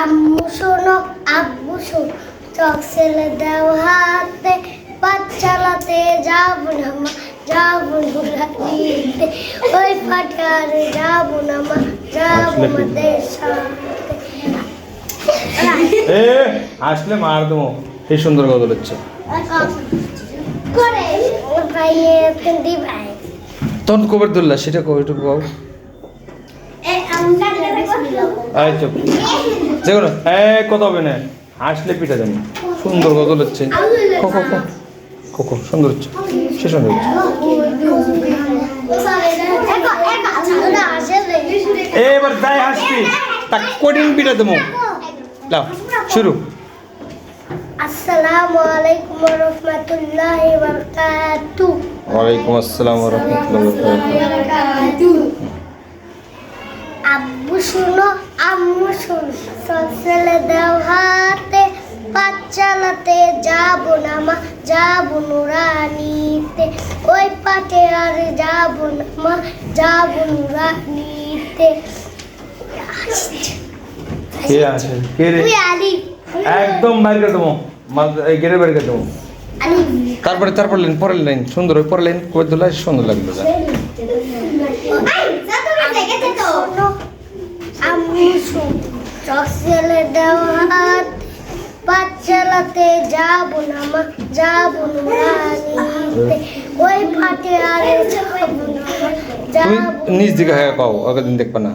আম্মু শোনো আব্বু শোনো চক ছেলে দাও হাতে পাঁচ চালাতে যাব না মা যাব না দিতে ওই পাঠারে যাব না মা যাব আমাদের সাথে এ আসলে মার দেবো। সেই সুন্দর গজল হচ্ছে। করে ভাইয়ে দি ভাই। তখন কবের দুল্লা সেটা কবে একটু কও এ যে কোনো এ কথা হবে না আসলে পিঠা জানি সুন্দর গজল হচ্ছে। খো খো খো খো খো সুন্দর হচ্ছে। সে সুন্দর হচ্ছে। এবার যাই হাসবি তা কঠিন পিঠা দেবো। লাও শুরু। আসসালামু আলাইকুম ওয়া রাহমাতুল্লাহি ওয়া বারাকাতুহু ওয়ালাইকুম আসসালাম রহমতুল্লাহ আব্বু শুনো আম্মু শুনো সব ছেলে দাও হাতে পাঁচ চালাতে যাব না মা যাব নুরানিতে। ওই পাটে আর যাব না মা যাব নুরানিতে। কে আছে? কে রে? আলি। একদম বাইর করে দেবো। গেটে বাইর করে দেবো। তারপরে তারপর লাইন পরের লাইন সুন্দর ওই পরের লাইন করে দিলে সুন্দর লাগল যা শোনো, আম্মু শোনো, চক ছেলে দাও হাত যাব না মা যাব না ওই ফাটে আরে যাব না তুমি যাব নিজ দিকে হ্যাঁ পাও ওকে দিন দেখবা না।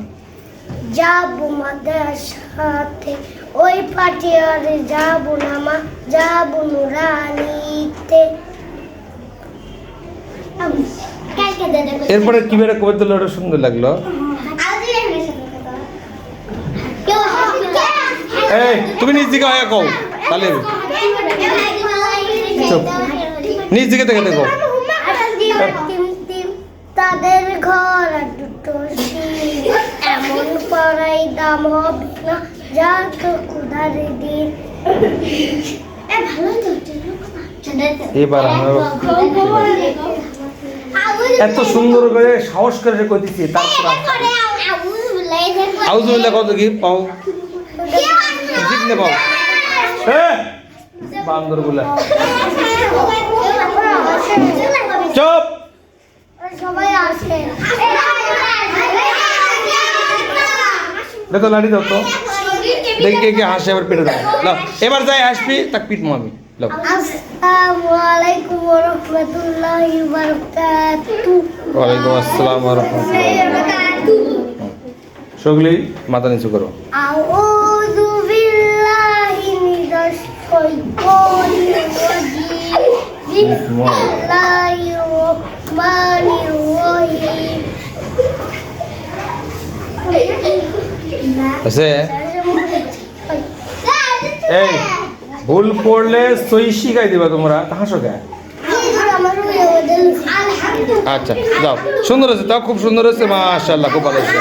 যাব মাদের সাথে। ওই ফাটে আরে যাব না মা যাব না রানীতে। এরপরে কি বেড়ে কবে দিলে ওটা সুন্দর লাগল? এই তুমি নিজ দিকে হ্যাঁ কও তাহলে। চুপ। নিজ দিকে দেখে দেখো। তাদের ঘর দুটো। এমন পড়াই দাম হবে না যা তো কুদারে দিন এবার এত সুন্দর করে সাহস করে কইতেছি তারপর আউজুবিল্লাহ কত কি পাও? জিতলে পাও হ্যাঁ বান্দরগুলা চুপ! দেখো লাড়ি দাও তো। দেখি কে কে হাসে আবার পেটে দাও। লাও এবার যাই হাসবি তাক পিট মামি লাও আসসালামু আলাইকুম ওয়া রাহমাতুল্লাহি। ওয়া বারাকাতুহু ওয়ালাইকুম আসসালাম রহমতুল্লাহ। সগলি মাথা নিচু করো। আউযু আছে? এই ভুল পড়লে সই শিখাই দিবা তোমরা। হাসো কে? আচ্ছা যাও। সুন্দর আছে তাও খুব সুন্দর আছে মাশাআল্লাহ খুব ভালো আছে